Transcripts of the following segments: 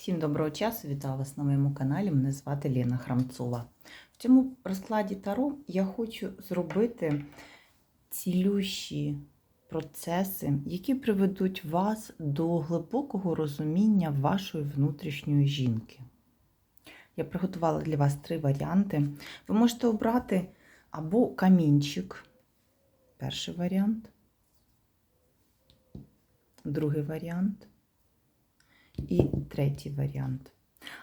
Всім доброго часу, вітаю вас на моєму каналі. Мене звати Лена Храмцова. В цьому розкладі Таро я хочу зробити цілющі процеси, які приведуть вас до глибокого розуміння вашої внутрішньої жінки. Я приготувала для вас три варіанти. Ви можете обрати або камінчик, перший варіант, другий варіант і третій варіант.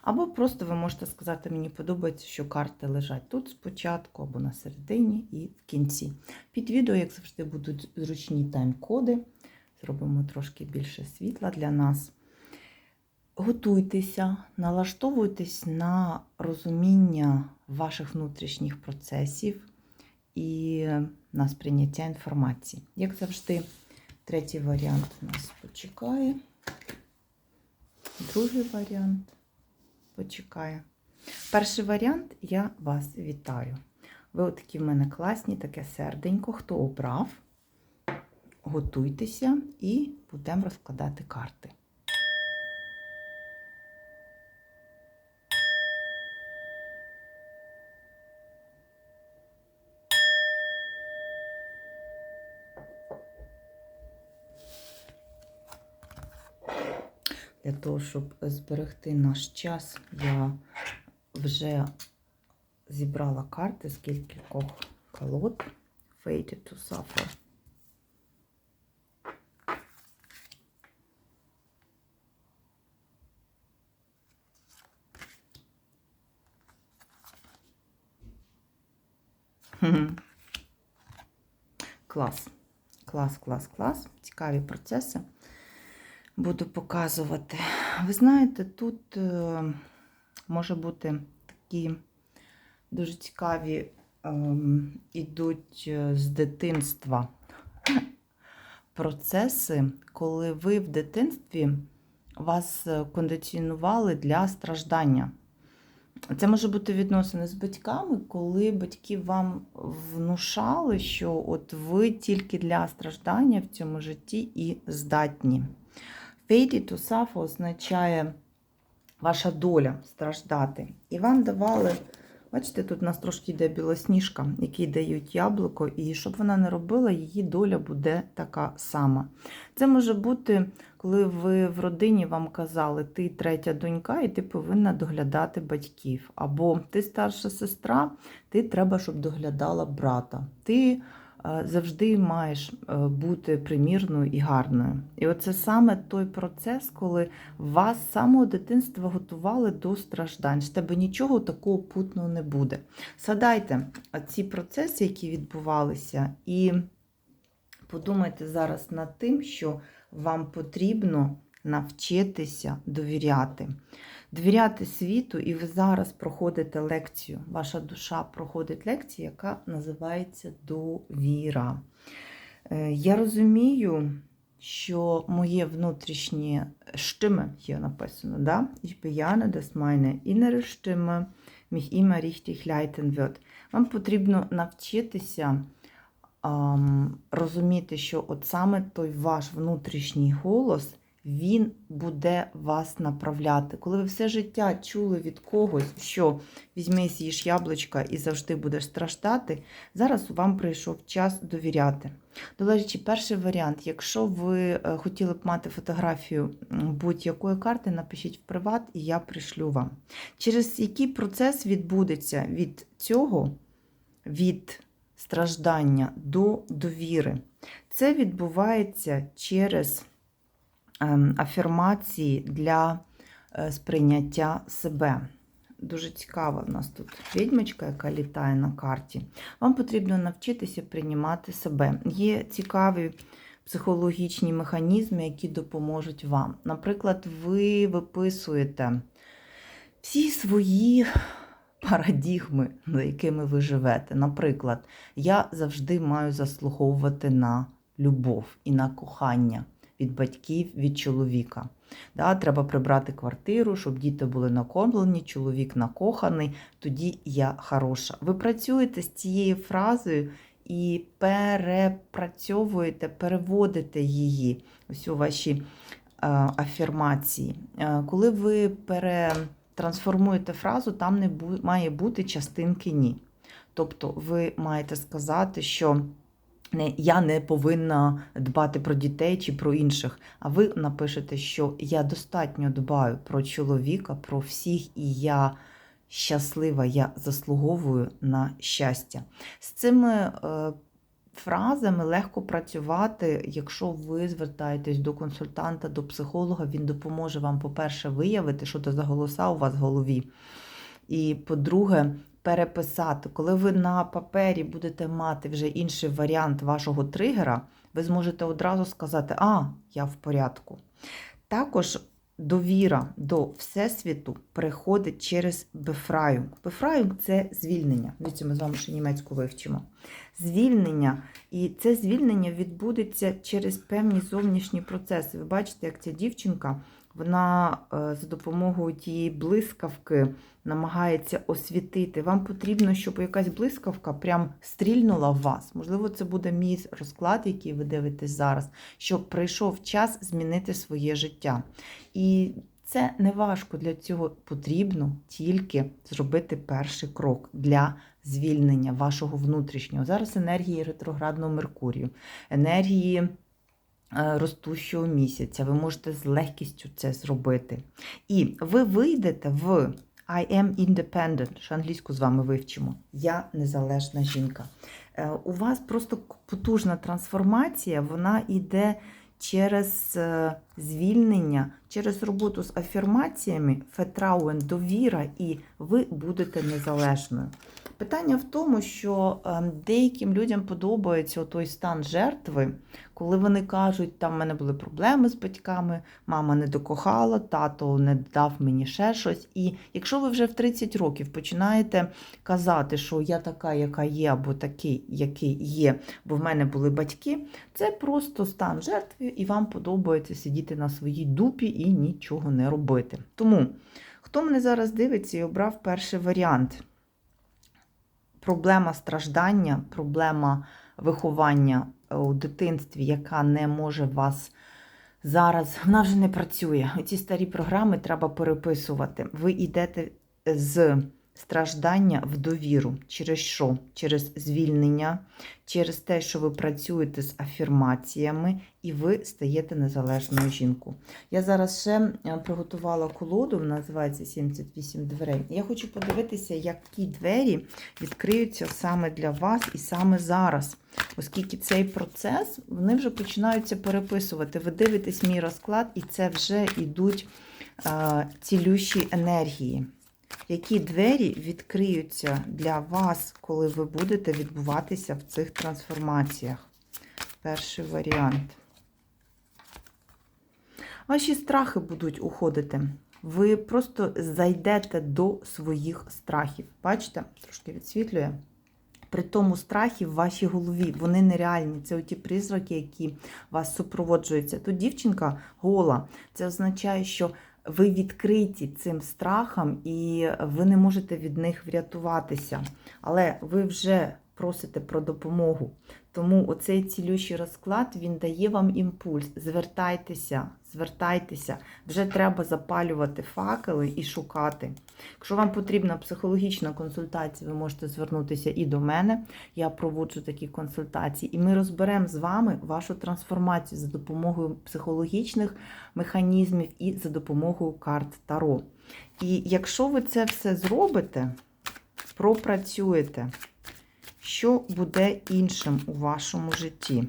Або просто ви можете сказати, мені подобається, що карти лежать тут спочатку, або на середині і в кінці. Під відео, як завжди, будуть зручні тайм-коди. Зробимо трошки більше світла для нас. Готуйтеся, налаштовуйтесь на розуміння ваших внутрішніх процесів і на сприйняття інформації. Як завжди, третій варіант нас почекає. Другий варіант почекає. Перший варіант я вас вітаю. Ви такі в мене класні, таке серденько. Хто обрав, готуйтеся і будемо розкладати карти. Для того, щоб зберегти наш час, я вже зібрала карти з кількох колод Fated to Suffer. Клас. Клас, клас, клас. Цікаві процеси буду показувати. Ви знаєте, тут е, може бути такі дуже цікаві ідуть е, з дитинства процеси, коли ви в дитинстві вас е, кондиціонували для страждання. Це може бути відносини з батьками, коли батьки вам внушали, що от ви тільки для страждання в цьому житті і здатні. Fated to suffer означає ваша доля страждати. І вам давали, бачите, тут у нас трошки йде білосніжка, який дають яблуко, і щоб вона не робила, її доля буде така сама. Це може бути, коли ви в родині вам казали, ти третя донька, і ти повинна доглядати батьків. Або ти старша сестра, ти треба, щоб доглядала брата. Ти завжди маєш е, бути примірною і гарною. І оце саме той процес, коли вас з самого дитинства готували до страждань. З тебе нічого такого путного не буде. Згадайте ці процеси, які відбувалися, і подумайте зараз над тим, що вам потрібно навчитися довіряти. Довіряти світу, і ви зараз проходите лекцію. Ваша душа проходить лекцію, яка називається довіра. Е, я розумію, що моє внутрішнє штиме є написано, да? Ich bejahne, dass meine innere Stimme mich immer richtig leiten wird. Вам потрібно навчитися розуміти, що от саме той ваш внутрішній голос він буде вас направляти. Коли ви все життя чули від когось, що візьми з'їж яблучка і завжди будеш страждати, зараз вам прийшов час довіряти. До речі, перший варіант, якщо ви е, хотіли б мати фотографію будь-якої карти, напишіть в приват, і я пришлю вам. Через який процес відбудеться від цього, від страждання до довіри. Це відбувається через. Ем, афірмації для е, сприйняття себе. Дуже цікава в нас тут відьмочка, яка літає на карті. Вам потрібно навчитися приймати себе. Є цікаві психологічні механізми, які допоможуть вам. Наприклад, ви виписуєте всі свої парадігми, за якими ви живете. Наприклад, я завжди маю заслуговувати на любов і на кохання від батьків, від чоловіка. Да, Треба прибрати квартиру, щоб діти були накормлені, чоловік накоханий, тоді я хороша. Ви працюєте з цією фразою і перепрацьовуєте, переводите її ось у ваші афірмації. Е, Коли ви перетрансформуєте фразу, там не має бути частинки ні. Тобто ви маєте сказати, що я не повинна дбати про дітей чи про інших, а ви напишете, що я достатньо дбаю про чоловіка, про всіх, і я щаслива, я заслуговую на щастя. З цими е, фразами легко працювати, якщо ви звертаєтесь до консультанта, до психолога, він допоможе вам, по-перше, виявити, що це за голоса у вас в голові. І по-друге, переписати. Коли ви на папері будете мати вже інший варіант вашого тригера, ви зможете одразу сказати, а, я в порядку. Також довіра до Всесвіту приходить через бефраю. Бефраю це звільнення. Дивіться, ми з вами ще німецьку вивчимо. Звільнення. І це звільнення відбудеться через певні зовнішні процеси. Ви бачите, як ця дівчинка вона е, за допомогою тієї блискавки намагається освітити. Вам потрібно, щоб якась блискавка прям стрільнула в вас. Можливо, це буде мій розклад, який ви дивитесь зараз, щоб прийшов час змінити своє життя. І це не важко. Для цього потрібно тільки зробити перший крок для звільнення вашого внутрішнього. Зараз енергії ретроградного Меркурію, енергії ростущого місяця. Ви можете з легкістю це зробити. І ви вийдете в I am independent, що англійську з вами вивчимо. Я незалежна жінка. Е, У вас просто потужна трансформація, вона йде через е, звільнення, через роботу з афірмаціями, фетрауен, довіра, і ви будете незалежною. Питання в тому, що е, деяким людям подобається той стан жертви, коли вони кажуть, там в мене були проблеми з батьками, мама не докохала, тато не дав мені ще щось. І якщо ви вже в 30 років починаєте казати, що я така, яка є, або такий, який є, бо в мене були батьки, це просто стан жертви, і вам подобається сидіти на своїй дупі і нічого не робити. Тому, хто мене зараз дивиться і обрав перший варіант? Проблема страждання, проблема виховання у дитинстві, яка не може вас зараз, вона вже не працює. Ці старі програми треба переписувати. Ви йдете з страждання в довіру. Через що? Через звільнення, через те, що ви працюєте з афірмаціями, і ви стаєте незалежною жінкою. Я зараз ще е, приготувала колоду, вона називається 78 дверей. Я хочу подивитися, які двері відкриються саме для вас і саме зараз. Оскільки цей процес, вони вже починаються переписувати. Ви дивитесь мій розклад, і це вже йдуть е, цілющі енергії. Які двері відкриються для вас, коли ви будете відбуватися в цих трансформаціях? Перший варіант. Ваші страхи будуть уходити. Ви просто зайдете до своїх страхів. Бачите, трошки відсвітлює. При тому страхи в вашій голові, вони нереальні. Це оті призраки, які вас супроводжуються. Тут дівчинка гола. Це означає, що ви відкриті цим страхам і ви не можете від них врятуватися. Але ви вже просите про допомогу. Тому оцей цілющий розклад він дає вам імпульс. Звертайтеся, звертайтеся. Вже треба запалювати факели і шукати. Якщо вам потрібна психологічна консультація, ви можете звернутися і до мене. Я проводжу такі консультації, і ми розберемо з вами вашу трансформацію за допомогою психологічних механізмів і за допомогою карт Таро. І якщо ви це все зробите, пропрацюєте, що буде іншим у вашому житті?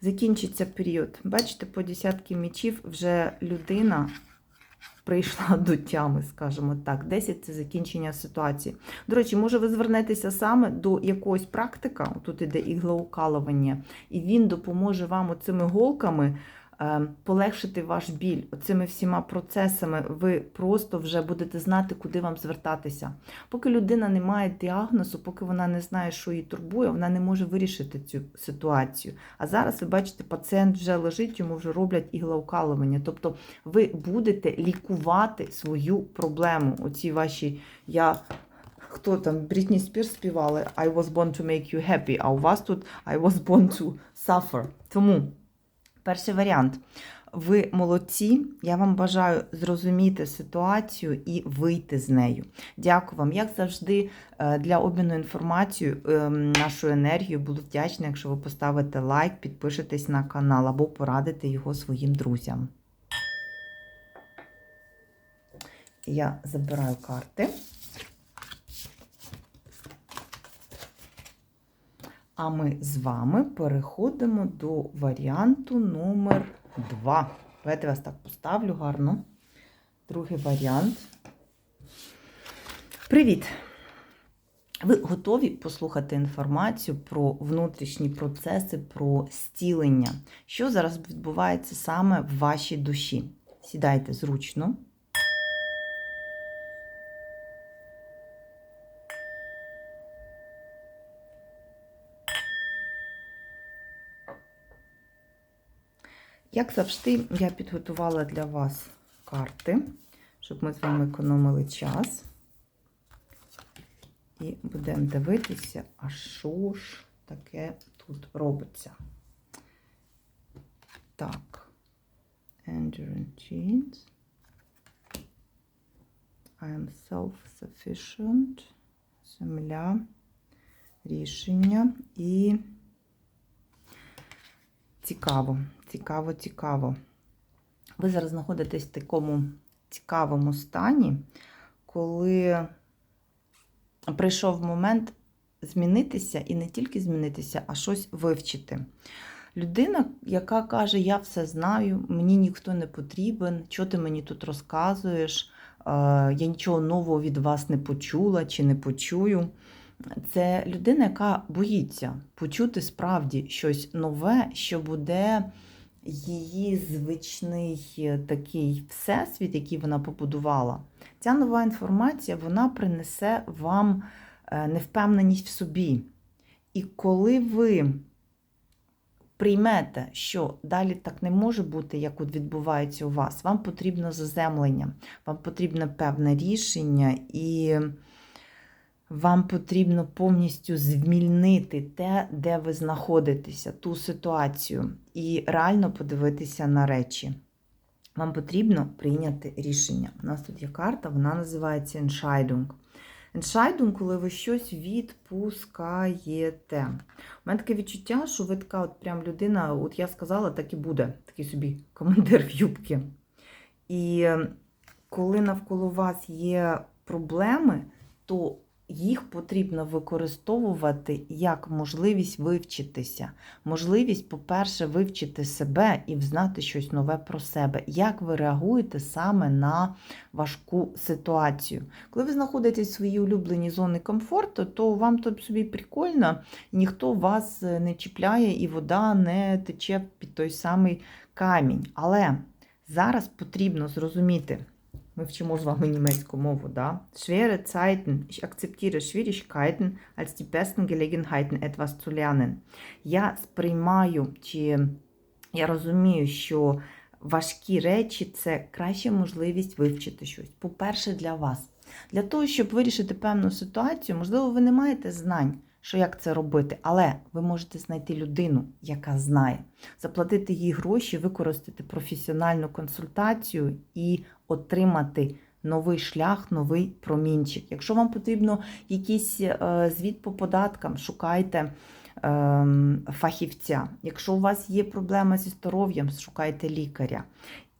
Закінчиться період. Бачите, по десятки мічів вже людина прийшла до тями, скажімо так. 10 це закінчення ситуації. До речі, може ви звернетеся саме до якогось практика, тут іде іглоукалування, і він допоможе вам оцими голками полегшити ваш біль. Оцими всіма процесами ви просто вже будете знати, куди вам звертатися. Поки людина не має діагнозу, поки вона не знає, що її турбує, вона не може вирішити цю ситуацію. А зараз ви бачите, пацієнт вже лежить, йому вже роблять іглоукалування. Тобто ви будете лікувати свою проблему. Оці ваші я хто там Брітні Спірс співали I was born to make you happy, а у вас тут I was born to suffer. Тому перший варіант. Ви молодці. Я вам бажаю зрозуміти ситуацію і вийти з нею. Дякую вам, як завжди, е, для обміну інформацією, ем, нашою енергією. Буду вдячна, якщо ви поставите лайк, підпишетесь на канал або порадите його своїм друзям. Я забираю карти. А ми з вами переходимо до варіанту номер 2. Давайте вас так поставлю гарно. Другий варіант. Привіт! Ви готові послухати інформацію про внутрішні процеси, про зцілення, що зараз відбувається саме в вашій душі? Сідайте зручно. Як завжди, я підготувала для вас карти, щоб ми з вами економили час. І будемо дивитися, а що ж таке тут робиться. Так. Endurance. I am self-sufficient. Земля. Рішення і цікаво, цікаво, цікаво. Ви зараз знаходитесь в такому цікавому стані, коли прийшов момент змінитися і не тільки змінитися, а щось вивчити. Людина, яка каже, я все знаю, мені ніхто не потрібен, що ти мені тут розказуєш, я нічого нового від вас не почула чи не почую. Це людина, яка боїться почути справді щось нове, що буде її звичний такий всесвіт, який вона побудувала. Ця нова інформація вона принесе вам невпевненість в собі. І коли ви приймете, що далі так не може бути, як от відбувається у вас, вам потрібно заземлення, вам потрібно певне рішення і. Вам потрібно повністю звільнити те, де ви знаходитеся, ту ситуацію, і реально подивитися на речі. Вам потрібно прийняти рішення. У нас тут є карта, вона називається Entscheidung. Entscheidung, коли ви щось відпускаєте. У мене таке відчуття, що ви така от прям людина, от я сказала, так і буде, такий собі командир в юбки. І коли навколо вас є проблеми, то їх потрібно використовувати як можливість вивчитися. Можливість, по-перше, вивчити себе і взнати щось нове про себе. Як ви реагуєте саме на важку ситуацію? Коли ви знаходитесь в своїй улюбленій зоні комфорту, то вам тут собі прикольно, ніхто вас не чіпляє, і вода не тече під той самий камінь. Але зараз потрібно зрозуміти. Ми вчимо з вами німецьку мову, да? Schwere Zeiten. Ich akzeptiere Schwierigkeiten als die besten Gelegenheiten, etwas zu lernen. Я сприймаю, чи я розумію, що важкі речі це краща можливість вивчити щось. По-перше, для вас. Для того, щоб вирішити певну ситуацію, можливо, ви не маєте знань, що як це робити, але ви можете знайти людину, яка знає, заплатити їй гроші, використати професіональну консультацію і отримати новий шлях, новий промінчик. Якщо вам потрібно якийсь е, звіт по податкам, шукайте ем, фахівця. Якщо у вас є проблема зі здоров'ям, шукайте лікаря.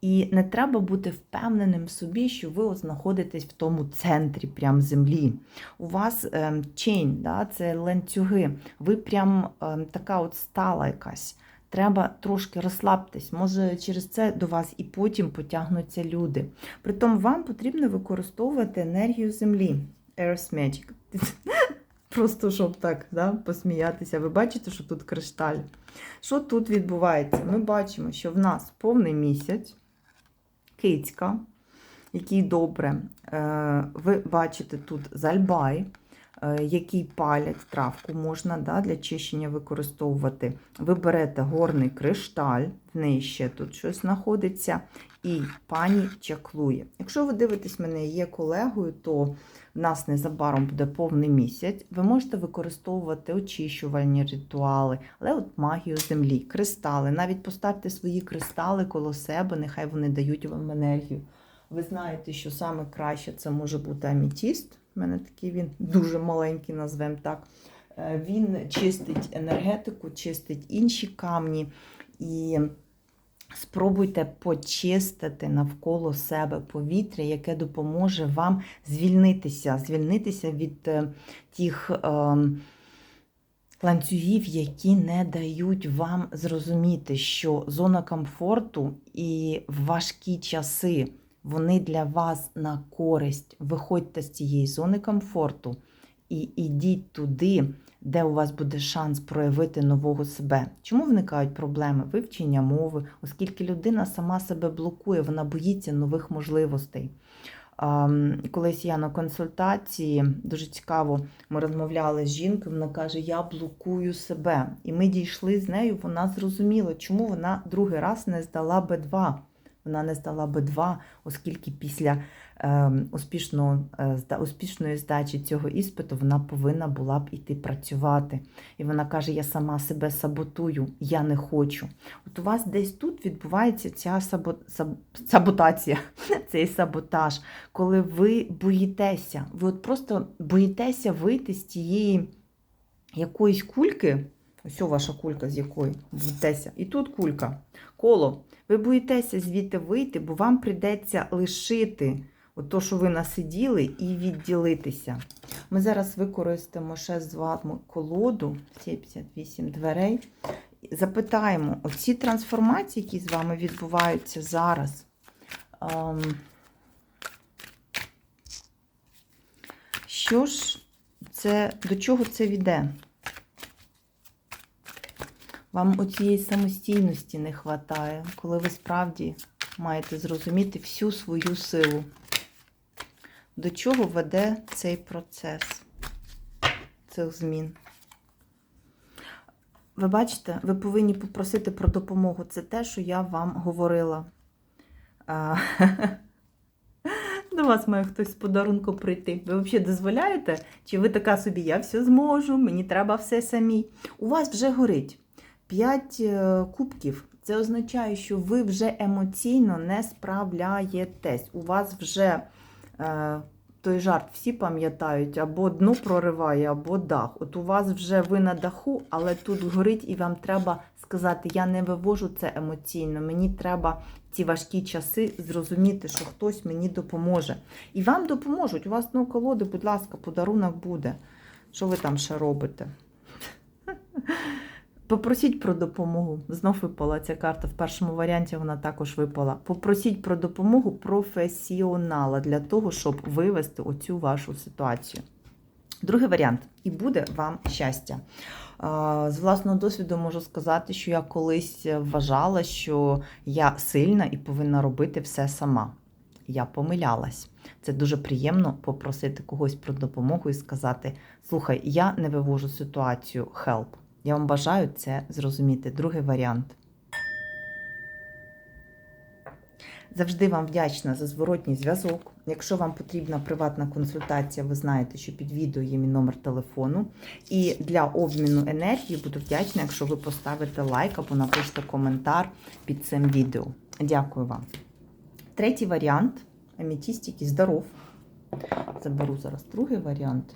І не треба бути впевненим в собі, що ви знаходитесь в тому центрі прям землі. У вас ем, чейн, да, це ланцюги, ви прям ем, така от стала якась. Треба трошки розслабтесь, може через це до вас і потім потягнуться люди. Притом вам потрібно використовувати енергію землі. Earth Magic. Просто щоб так да, посміятися. Ви бачите, що тут кришталь. Що тут відбувається? Ми бачимо, що в нас повний місяць, кицька, який добре. Е, ви бачите тут зальбай. Е, який палять травку, можна да, для чищення використовувати. Ви берете горний кришталь, в неї ще тут щось знаходиться, і пані чаклує. Якщо ви дивитесь мене, є колегою, то в нас незабаром буде повний місяць. Ви можете використовувати очищувальні ритуали, але от магію землі, кристали. Навіть поставте свої кристали коло себе, нехай вони дають вам енергію. Ви знаєте, що саме краще це може бути амітіст. У мене такий він дуже маленький, назвемо так. Е, Він чистить енергетику, чистить інші камні. І спробуйте почистити навколо себе повітря, яке допоможе вам звільнитися, звільнитися від е, тих. Е, ланцюгів, які не дають вам зрозуміти, що зона комфорту і важкі часи вони для вас на користь. Виходьте з цієї зони комфорту і йдіть туди, де у вас буде шанс проявити нового себе. Чому виникають проблеми? Вивчення мови, оскільки людина сама себе блокує, вона боїться нових можливостей. Колись я на консультації дуже цікаво, ми розмовляли з жінкою, вона каже: Я блокую себе. І ми дійшли з нею, вона зрозуміла, чому вона другий раз не здала Б2. Вона не здала Б2, оскільки після е, успішного, е, успішної здачі цього іспиту вона повинна була б іти працювати. І вона каже: Я сама себе саботую, я не хочу. От у вас десь тут відбувається ця сабо, саб, саботація, цей саботаж, коли ви боїтеся, ви от просто боїтеся вийти з тієї якоїсь кульки. Ось ваша кулька, з якої боїтеся. І тут кулька, коло. Ви боїтеся звідти вийти, бо вам прийдеться лишити то, що ви насиділи, і відділитися. Ми зараз використаємо ще з вами колоду 78 дверей. Запитаємо, оці трансформації, які з вами відбуваються зараз. ем, Що ж це, до чого це віде? Вам оцієї самостійності не вистачає, коли ви справді маєте зрозуміти всю свою силу. До чого веде цей процес цих змін? Ви бачите, ви повинні попросити про допомогу. Це те, що я вам говорила. До вас має хтось з подарунком прийти. Ви взагалі дозволяєте? Чи ви така собі, я все зможу, мені треба все самі. У вас вже горить 5 кубків. Це означає, що ви вже емоційно не справляєтесь. У вас вже е, той жарт всі пам'ятають, або дно прориває, або дах. От у вас вже ви на даху, але тут горить, і вам треба сказати: я не вивожу це емоційно. Мені треба ці важкі часи зрозуміти, що хтось мені допоможе. І вам допоможуть. У вас ну, колоди, будь ласка, подарунок буде. Що ви там ще робите? Попросіть про допомогу. Знов випала ця карта. В першому варіанті вона також випала. Попросіть про допомогу професіонала для того, щоб вивести оцю вашу ситуацію. Другий варіант і буде вам щастя. З власного досвіду можу сказати, що я колись вважала, що я сильна і повинна робити все сама. Я помилялась. Це дуже приємно попросити когось про допомогу і сказати: слухай, я не вивожу ситуацію, help. Я вам бажаю це зрозуміти. Другий варіант. Завжди вам вдячна за зворотній зв'язок. Якщо вам потрібна приватна консультація, ви знаєте, що під відео є мій номер телефону. І для обміну енергії буду вдячна, якщо ви поставите лайк або напишете коментар під цим відео. Дякую вам. Третій варіант амітістики здоров. Заберу зараз другий варіант.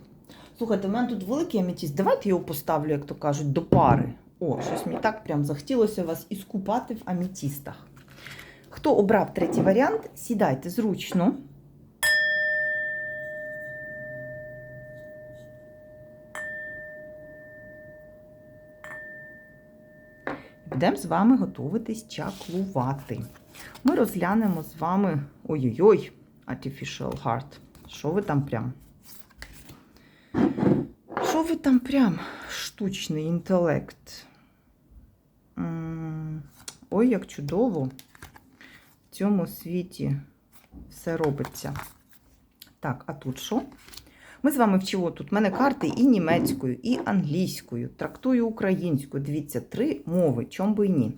Слухайте, у мене тут великий амітіст. Давайте його поставлю, як то кажуть, до пари. О, щось мені так прям захотілося вас іскупати в амітістах. Хто обрав третій варіант, сідайте зручно. Будемо з вами готуватись чаклувати. Ми розглянемо з вами. Ой-ой-ой, Artificial Heart. Що ви там прям? Там прям? Штучний інтелект. Ой, як чудово. В цьому світі все робиться. Так, а тут що? Ми з вами вчимо тут. У мене карти і німецькою, і англійською, трактую українською. Дивіться, три мови, чом би і ні.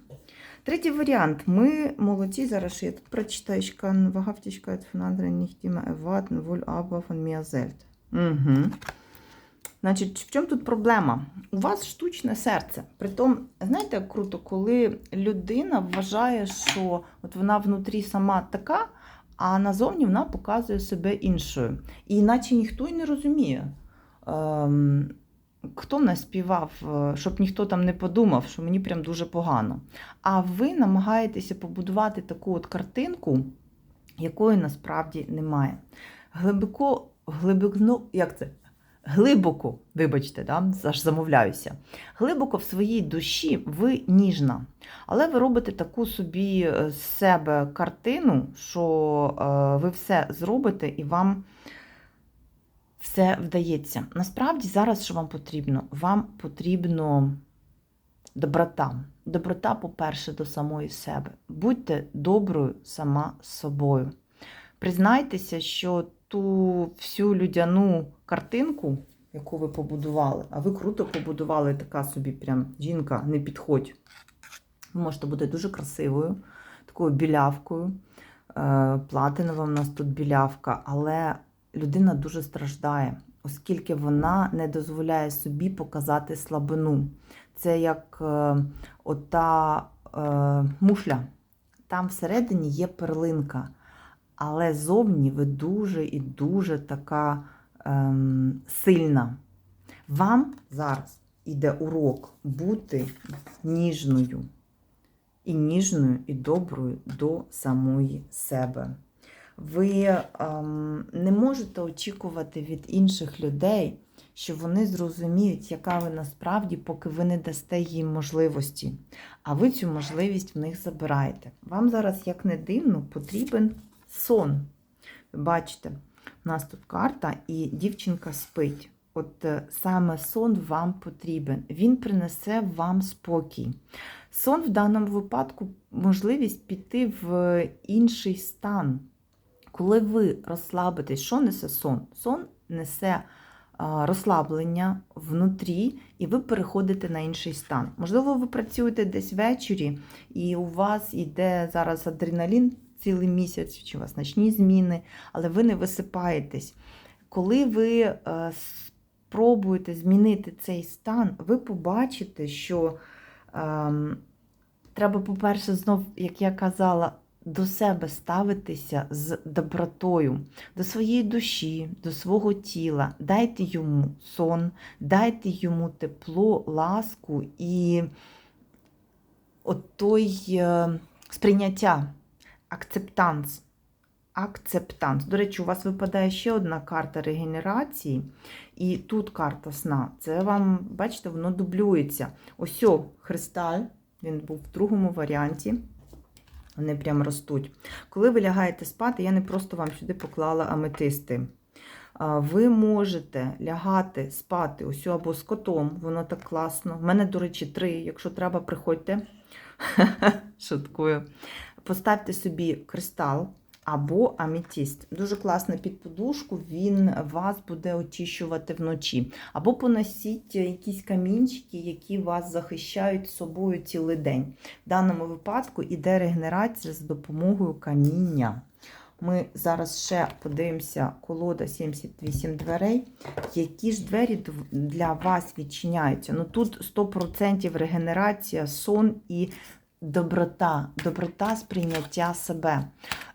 Третій варіант. Ми молодці. Зараз я тут прочитаю. Anderen nicht immer erwarten, wohl aber von mir selbst. Угу. Значить, в чому тут проблема? У вас штучне серце. Притом, знаєте, як круто, коли людина вважає, що от вона внутрі сама така, а назовні вона показує себе іншою. І іначе ніхто й не розуміє. Ем, хто наспівав, е, щоб ніхто там не подумав, що мені прям дуже погано. А ви намагаєтеся побудувати таку от картинку, якої насправді немає. Глибоко, глибоко, як це? Глибоко, вибачте, да? аж замовляюся. Глибоко в своїй душі ви ніжна. Але ви робите таку собі е, з себе картину, що е, ви все зробите і вам все вдається. Насправді, зараз що вам потрібно? Вам потрібно доброта. Доброта, по-перше, до самої себе. Будьте доброю сама з собою. Признайтеся, що ту всю людяну картинку, яку ви побудували, а ви круто побудували така собі прям жінка, не підходь. Ви можете бути дуже красивою, такою білявкою. Е, Платинова в нас тут білявка, але людина дуже страждає, оскільки вона не дозволяє собі показати слабину. Це як е, ота е, мушля. Там всередині є перлинка, але зовні ви дуже і дуже така ем, сильна. Вам зараз іде урок бути ніжною. І ніжною, і доброю до самої себе. Ви ем, не можете очікувати від інших людей, що вони зрозуміють, яка ви насправді, поки ви не дасте їм можливості. А ви цю можливість в них забираєте. Вам зараз, як не дивно, потрібен сон. Бачите, у нас тут карта, і дівчинка спить. От е, саме сон вам потрібен. Він принесе вам спокій. Сон в даному випадку можливість піти в інший стан. Коли ви розслабитесь, що несе сон? Сон несе розслаблення внутрі, і ви переходите на інший стан. Можливо, ви працюєте десь ввечері, і у вас йде зараз адреналін цілий місяць, чи у вас ночні зміни, але ви не висипаєтесь. Коли ви е, спробуєте змінити цей стан, ви побачите, що е, треба, по-перше, знов, як я казала, до себе ставитися з добротою, до своєї душі, до свого тіла. Дайте йому сон, дайте йому тепло, ласку і от той е, сприйняття, акцептанс. Акцептанс. До речі, у вас випадає ще одна карта регенерації, і тут карта сна. Це вам, бачите, воно дублюється. Ось о, христаль, він був в другому варіанті. Вони прям ростуть. Коли ви лягаєте спати, я не просто вам сюди поклала аметисти. Ви можете лягати спати ось або з котом, воно так класно. У мене, до речі, три. Якщо треба, приходьте. Шуткую. Поставте собі кристал або аметіст. Дуже класно під подушку, він вас буде очищувати вночі. Або поносіть якісь камінчики, які вас захищають собою цілий день. В даному випадку іде регенерація за допомогою каміння. Ми зараз ще подивимося колода 78 дверей. Які ж двері для вас відчиняються? Ну Тут 100% регенерація, сон і доброта, доброта сприйняття себе.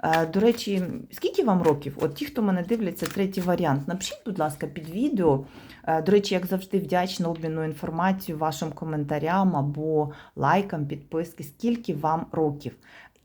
Е, До речі, скільки вам років? От ті, хто мене дивляться, третій варіант. Напишіть, будь ласка, під відео. Е, До речі, як завжди, вдячна обміну інформацію, вашим коментарям або лайкам, підписки, скільки вам років.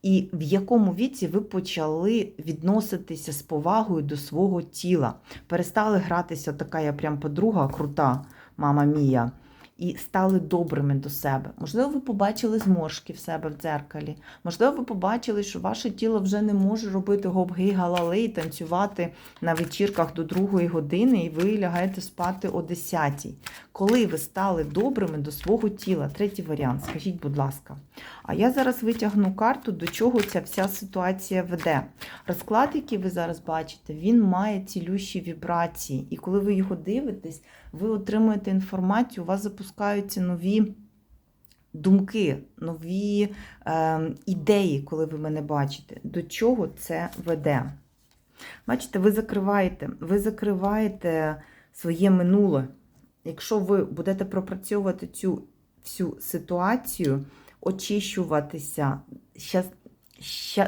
І в якому віці ви почали відноситися з повагою до свого тіла? Перестали гратися, така я прям подруга крута, мама Мія. І стали добрими до себе. Можливо, ви побачили зморшки в себе в дзеркалі. Можливо, ви побачили, що ваше тіло вже не може робити гоп-гей галалей і танцювати на вечірках до другої години, і ви лягаєте спати о 10 Коли ви стали добрими до свого тіла? Третій варіант, скажіть, будь ласка. А я зараз витягну карту, до чого ця вся ситуація веде. Розклад, який ви зараз бачите, він має цілющі вібрації. І коли ви його дивитесь, ви отримуєте інформацію, у вас запускаються нові думки, нові е, ідеї, коли ви мене бачите. До чого це веде? Бачите, ви закриваєте, ви закриваєте своє минуле. Якщо ви будете пропрацьовувати цю всю ситуацію, очищуватися,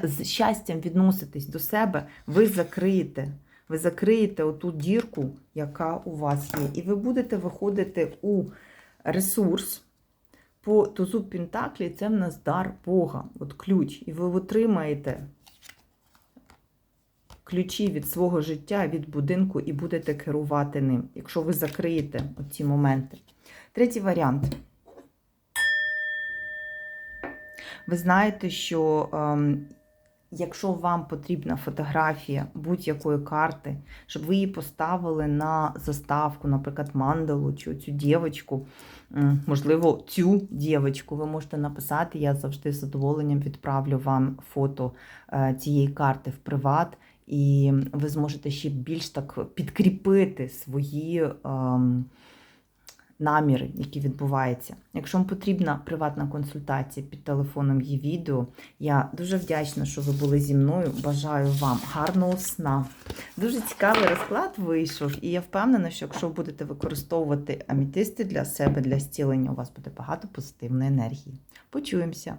з щастям відноситись до себе, ви закриєте. Ви закриєте оту дірку, яка у вас є. І ви будете виходити у ресурс по тузу Пентаклі, це в нас дар Бога, от ключ. І ви отримаєте ключі від свого життя, від будинку, і будете керувати ним, якщо ви закриєте ці моменти. Третій варіант. Ви знаєте, що ем, якщо вам потрібна фотографія будь-якої карти, щоб ви її поставили на заставку, наприклад, мандалу чи цю дівочку, можливо, цю дівочку, ви можете написати, я завжди з задоволенням відправлю вам фото е, цієї карти в приват, і ви зможете ще більш так підкріпити свої. ем, наміри, які відбуваються. Якщо вам потрібна приватна консультація під телефоном є відео, я дуже вдячна, що ви були зі мною. Бажаю вам гарного сна. Дуже цікавий розклад вийшов, і я впевнена, що якщо будете використовувати амітисти для себе, для зцілення, у вас буде багато позитивної енергії. Почуємося!